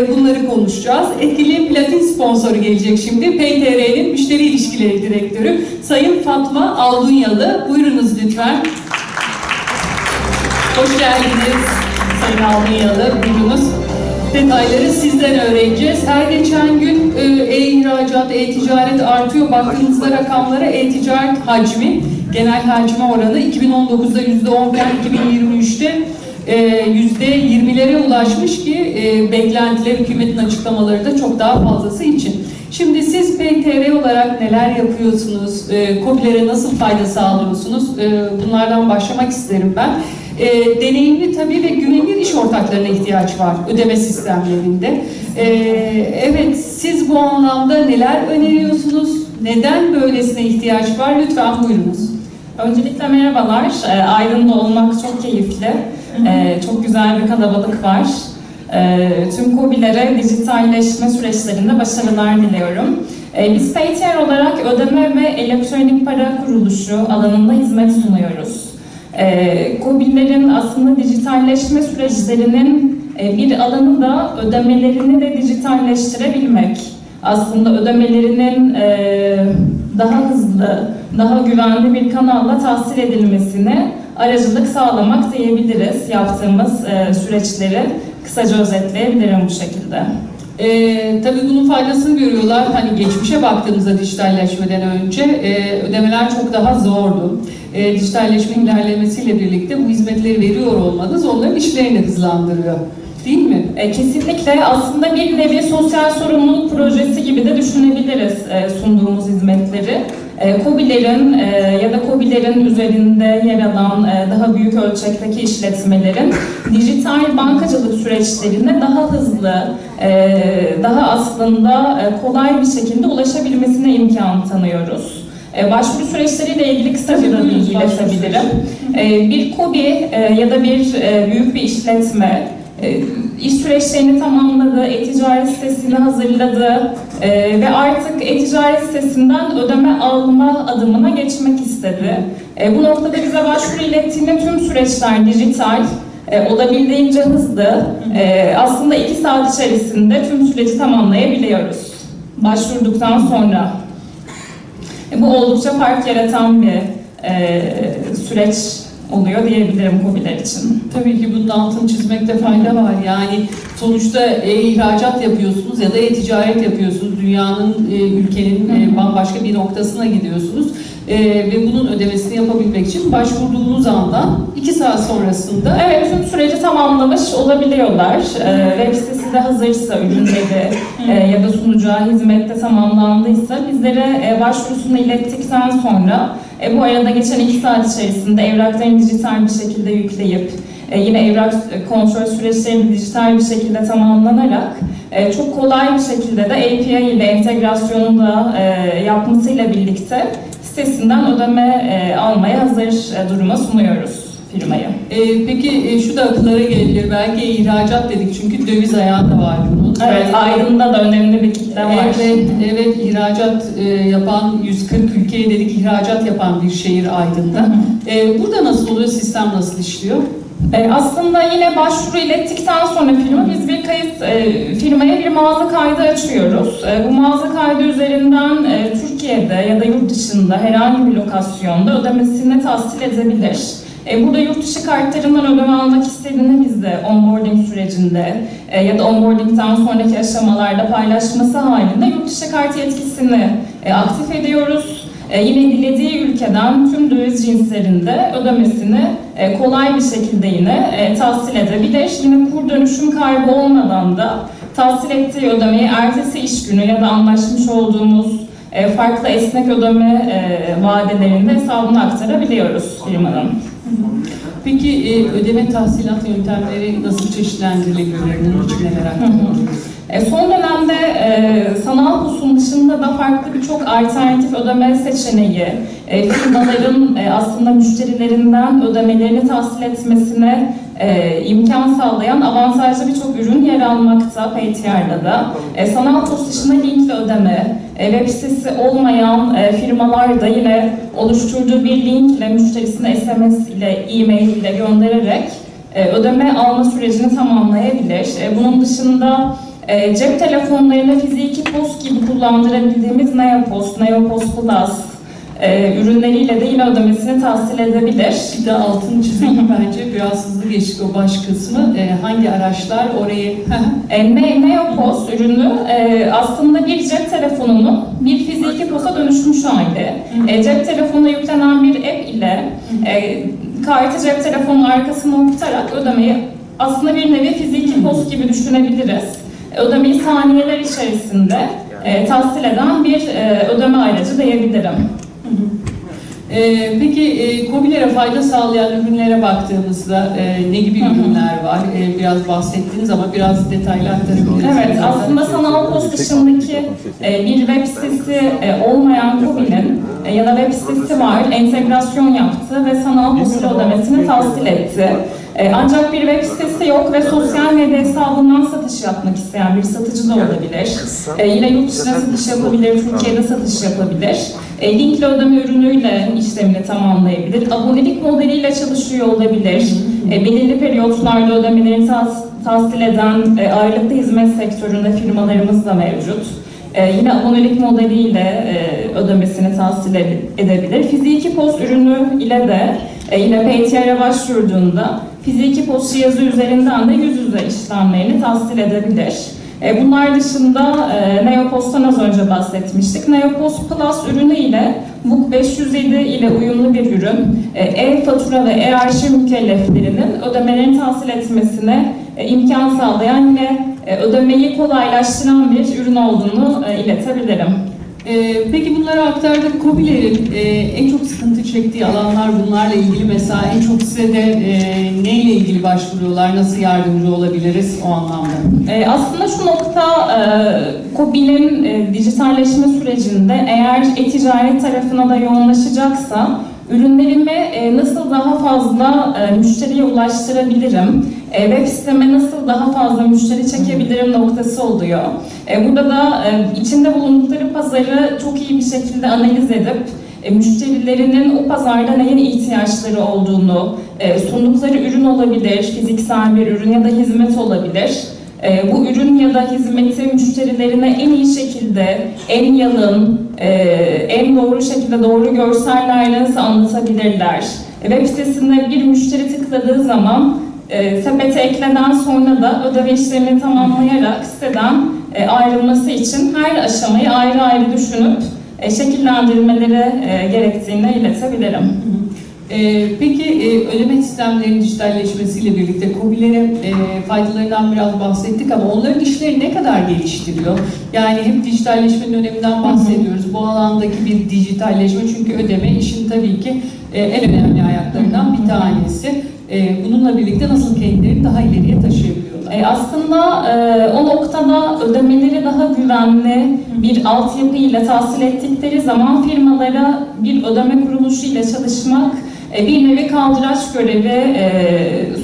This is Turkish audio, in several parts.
Bunları konuşacağız. Etkili platin sponsoru gelecek şimdi. PayTR'nin müşteri ilişkileri direktörü Sayın Fatma Aldunyalı. Buyurunuz lütfen. Hoş geldiniz Sayın Aldunyalı. Buyurunuz. Detayları sizden öğreneceğiz. Her geçen gün e, e-ihracat, e-ticaret artıyor. Baktığınızda rakamlara e-ticaret hacmi, genel hacme oranı 2019'da %10 iken 2023'te e, %20'lere ulaşmış ki e, beklentiler hükümetin açıklamaları da çok daha fazlası için. Şimdi siz PTR olarak neler yapıyorsunuz, e, nasıl fayda sağlıyorsunuz e, bunlardan başlamak isterim ben. E, deneyimli tabii ve güvenilir iş ortaklarına ihtiyaç var ödeme sistemlerinde. E, evet siz bu anlamda neler öneriyorsunuz, neden böylesine ihtiyaç var lütfen buyurunuz. Öncelikle merhabalar. Aydın'da olmak çok keyifli. E, çok güzel bir kalabalık var. E, tüm COBİ'lere dijitalleşme süreçlerinde başarılar diliyorum. E, biz PayTR olarak ödeme ve elektronik para kuruluşu alanında hizmet sunuyoruz. E, aslında dijitalleşme süreçlerinin e, bir alanı da ödemelerini de dijitalleştirebilmek. Aslında ödemelerinin e, daha hızlı, daha güvenli bir kanalla tahsil edilmesine aracılık sağlamak diyebiliriz. Yaptığımız e, süreçleri kısaca özetleyebilirim bu şekilde. Ee, tabii bunun faydasını görüyorlar. Hani geçmişe baktığımızda dijitalleşmeden önce e, ödemeler çok daha zordu. E, dijitalleşme ilerlemesiyle birlikte bu hizmetleri veriyor olmanız onların işlerini hızlandırıyor. Değil mi? E, kesinlikle aslında bir nevi sosyal sorumluluk projesi gibi de düşünebiliriz e, sunduğumuz hizmetleri. E, COBİ'lerin e, ya da COBİ'lerin üzerinde yer alan e, daha büyük ölçekteki işletmelerin dijital bankacılık süreçlerine daha hızlı, e, daha aslında e, kolay bir şekilde ulaşabilmesine imkan tanıyoruz. E, Başvuru süreçleriyle ilgili da Buyurunuz, bilgi iletebilirim. E, Bir KOBİ e, ya da bir büyük bir işletme iş süreçlerini tamamladı, e-ticaret sitesini hazırladı e, ve artık e-ticaret sitesinden ödeme alma adımına geçmek istedi. E, Bu noktada bize başvuru ilettiğinde tüm süreçler dijital, e, olabildiğince hızlı, aslında iki saat içerisinde tüm süreci tamamlayabiliyoruz. Başvurduktan sonra. E, Bu oldukça fark yaratan bir e, süreç oluyor diyebilirim COBİ'ler için. Tabii ki bunun altını çizmekte fayda var. Yani sonuçta e-ihracat yapıyorsunuz ya da e-ticaret yapıyorsunuz. Dünyanın, e, ülkenin e, bambaşka bir noktasına gidiyorsunuz. E, ve bunun ödemesini yapabilmek için başvurduğunuz andan iki saat sonrasında Evet, tüm süreci tamamlamış olabiliyorlar. Ee, web sitesi de hazırsa ürünleri e, ya da sunacağı hizmette tamamlandıysa bizlere e, başvurusunu ilettikten sonra e, bu arada geçen iki saat içerisinde evraklarını dijital bir şekilde yükleyip e, yine evrak kontrol süreçleri dijital bir şekilde tamamlanarak e, çok kolay bir şekilde de API ile entegrasyonu da e, yapmasıyla birlikte sitesinden ödeme e, almaya hazır e, duruma sunuyoruz firmayı. E, peki e, şu da akıllara gelebilir. Belki ihracat dedik çünkü döviz ayağı da var bunun. Evet, Aydın'da da önemli bir kitle var. Evet, evet ihracat e, yapan 140 ülkeye dedik ihracat yapan bir şehir Aydın'da. E, burada nasıl oluyor? Sistem nasıl işliyor? E, aslında yine başvuru ilettikten sonra firma biz bir kayıt e, firmaya bir mağaza kaydı açıyoruz. E, bu mağaza kaydı üzerinden e, Türkiye'de ya da yurt dışında herhangi bir lokasyonda ödemesini tahsil edebilir. E, burada yurt dışı kartlarından ödeme almak istediğinde biz de onboarding sürecinde e, ya da onboardingden sonraki aşamalarda paylaşması halinde yurt dışı kart yetkisini e, aktif ediyoruz. E, yine dilediği ülkeden tüm döviz cinslerinde ödemesini e, kolay bir şekilde yine e, tahsil edebilir. Yine kur dönüşüm kaybı olmadan da tahsil ettiği ödemeyi ertesi iş günü ya da anlaşmış olduğumuz e, farklı esnek ödeme vadelerinde hesabına aktarabiliyoruz firmanın. Peki e, ödeme tahsilat yöntemleri nasıl çeşitlendirilebilir? Bunun için neler aktarılıyor? E, son dönemde e, sanal pusun dışında da farklı birçok alternatif ödeme seçeneği, e, firmaların e, aslında müşterilerinden ödemelerini tahsil etmesine e, imkan sağlayan avantajlı birçok ürün yer almakta PayTR'da da. E, sanal pos dışında linkli ödeme, e, web sitesi olmayan e, firmalar da yine oluşturduğu bir linkle müşterisine SMS ile, e-mail ile göndererek e, ödeme alma sürecini tamamlayabilir. E, bunun dışında e, cep telefonlarına fiziki post gibi kullandırabildiğimiz Neopost, Neopost Plus e, ürünleriyle de yine ödemesini tahsil edebilir. Bir de altını çizeyim bence biraz hızlı geçtik o baş kısmı. Ee, hangi araçlar orayı... E, Ne- Neopost ürünü e, aslında bir cep telefonunun bir fiziki posta dönüşmüş hali. E, cep telefonuna yüklenen bir app ile e, kartı cep telefonunun arkasına okutarak ödemeyi aslında bir nevi fiziki post gibi düşünebiliriz. E, Ödemeyi saniyeler içerisinde e, tahsil eden bir e, ödeme aracı diyebilirim. Ee, peki e, COBİ'lere fayda sağlayan ürünlere baktığımızda e, ne gibi ürünler var? E, biraz bahsettiniz ama biraz detaylı aktarabilirsiniz. Evet, aslında sanal post dışındaki e, bir web sitesi e, olmayan Kobi'nin e, ya da web sitesi var, entegrasyon yaptı ve sanal posta ödemesini tahsil etti. E, ancak bir web sitesi yok ve sosyal medya hesabından satış yapmak isteyen bir satıcı da olabilir. E, yine yurt dışına satış yapabilir, Türkiye'de satış yapabilir. E, linkli ödeme ürünüyle işlemini tamamlayabilir. Abonelik modeliyle çalışıyor olabilir. E, belirli periyotlarda ödemelerini tas- tahsil eden e, ağırlıklı hizmet sektöründe firmalarımız da mevcut. E, yine abonelik modeliyle e, ödemesini tahsil ed- edebilir. Fiziki post ürünü ile de e, yine PTR'e başvurduğunda fiziki post cihazı üzerinden de yüz yüze işlemlerini tahsil edebilir. E, Bunlar dışında e, Neopost'tan az önce bahsetmiştik. Neopost Plus ürünü ile BUK 507 ile uyumlu bir ürün. E, E-fatura ve e-arşiv mükelleflerinin ödemelerini tahsil etmesine e, imkan sağlayan yine e, ödemeyi kolaylaştıran bir ürün olduğunu e, iletebilirim. Ee, peki bunları aktardık. COBİ'lerin e, en çok sıkıntı çektiği alanlar bunlarla ilgili mesela en çok size de e, neyle ilgili başvuruyorlar? Nasıl yardımcı olabiliriz o anlamda? E, aslında şu nokta e, KOBİ'nin e, dijitalleşme sürecinde eğer e-ticaret tarafına da yoğunlaşacaksa ürünlerimi e, nasıl daha fazla e, müşteriye ulaştırabilirim, e, web siteme nasıl daha fazla müşteri çekebilirim noktası oluyor. Burada da içinde bulundukları pazarı çok iyi bir şekilde analiz edip müşterilerinin o pazarda neye ihtiyaçları olduğunu, sundukları ürün olabilir, fiziksel bir ürün ya da hizmet olabilir. E, bu ürün ya da hizmeti müşterilerine en iyi şekilde, en yalın, e, en doğru şekilde doğru görsellerle nasıl anlatabilirler? E, web sitesinde bir müşteri tıkladığı zaman e, sepete ekleden sonra da ödeme işlemini tamamlayarak siteden e, ayrılması için her aşamayı ayrı ayrı düşünüp e, şekillendirmeleri e, gerektiğini iletebilirim. Ee, peki e, ödeme sistemlerinin dijitalleşmesiyle birlikte COBİ'lere e, faydalarından biraz bahsettik ama onların işleri ne kadar geliştiriyor? Yani hep dijitalleşmenin öneminden bahsediyoruz. Bu alandaki bir dijitalleşme çünkü ödeme işin tabii ki e, en önemli ayaklarından bir tanesi. E, bununla birlikte nasıl kendilerini daha ileriye taşıyabiliyorlar? E, aslında e, o noktada ödemeleri daha güvenli bir altyapı ile tahsil ettikleri zaman firmalara bir ödeme kuruluşu ile çalışmak e, bir nevi kaldıraç görevi e,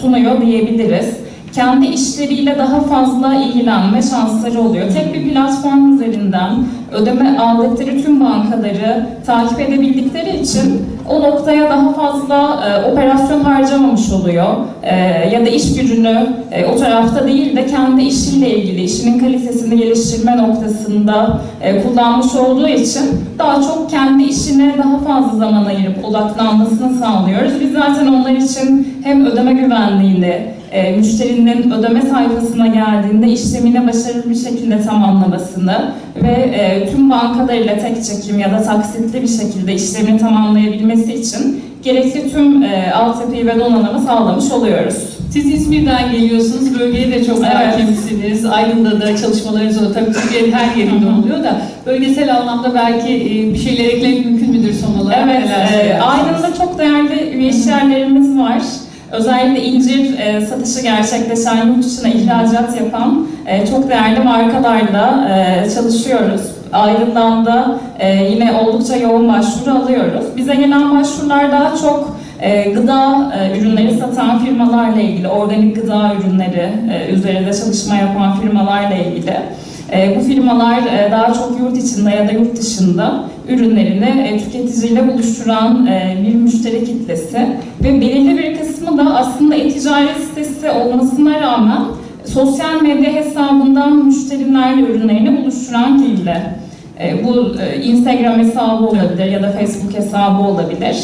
sunuyor diyebiliriz. Kendi işleriyle daha fazla ilgilenme şansları oluyor. Tek bir platform üzerinden ödeme aldıkları tüm bankaları takip edebildikleri için o noktaya daha fazla e, operasyon harcamamış oluyor. E, ya da iş gücünü e, o tarafta değil de kendi işiyle ilgili, işinin kalitesini geliştirme noktasında e, kullanmış olduğu için daha çok kendi işine daha fazla zaman ayırıp odaklanmasını sağlıyoruz. Biz zaten onlar için hem ödeme güvenliğini, e, müşterinin ödeme sayfasına geldiğinde işlemini başarılı bir şekilde tamamlamasını ve e, tüm bankalarıyla tek çekim ya da taksitli bir şekilde işlemini tamamlayabilmesi için gerekli tüm e, altyapıyı ve donanımı sağlamış oluyoruz. Siz İzmir'den geliyorsunuz, bölgeye de çok Evet. hakimsiniz. Aydın'da da çalışmalarınız oluyor. Tabii Türkiye'nin her yerinde oluyor da bölgesel anlamda belki e, bir şeyler eklemek mümkün müdür son olarak? Evet, e? Aydın'da çok değerli üye iş yerlerimiz var. Özellikle incir e, satışı gerçekleşen, yurt dışına ihracat yapan e, çok değerli markalarla e, çalışıyoruz. Aydın'dan da e, yine oldukça yoğun başvuru alıyoruz. Bize gelen başvurular daha çok e, gıda e, ürünleri satan firmalarla ilgili, organik gıda ürünleri e, üzerinde çalışma yapan firmalarla ilgili. E, bu firmalar e, daha çok yurt içinde ya da yurt dışında ürünlerini e, tüketiciyle buluşturan e, bir müşteri kitlesi ve belirli bir kısmı da aslında e-ticaret sitesi olmasına rağmen sosyal medya hesabından müşterilerle ürünlerini buluşturan kilde. E, bu Instagram hesabı olabilir ya da Facebook hesabı olabilir.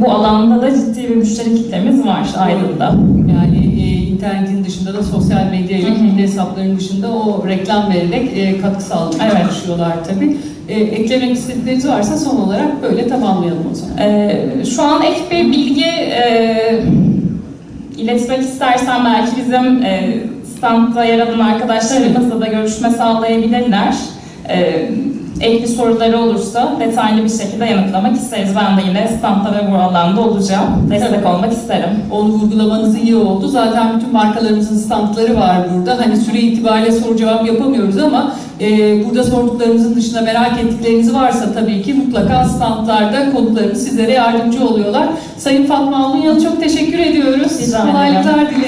Bu alanda da ciddi bir müşteri kitlemiz var Aydın'da. Yani internetin dışında da sosyal medya ile kendi hesaplarının dışında o reklam vererek e, katkı sağlamaya Evet. çalışıyorlar tabii. E, eklemek istedikleriniz varsa son olarak böyle tamamlayalım o zaman. Ee, şu an ek bir bilgi e, iletmek istersen belki bizim e, standta yer alan arkadaşlarımızla da görüşme sağlayabilirler. Ee, ek bir soruları olursa detaylı bir şekilde yanıtlamak isteriz. Ben de yine standta ve bu alanda olacağım. Destek olmak isterim. Onu vurgulamanız iyi oldu. Zaten bütün markalarımızın standları var burada. Hani süre itibariyle soru cevap yapamıyoruz ama e, burada sorduklarımızın dışında merak ettikleriniz varsa tabii ki mutlaka standlarda konuklarımız sizlere yardımcı oluyorlar. Sayın Fatma Alunyalı çok teşekkür ediyoruz. Kolaylıklar dileriz.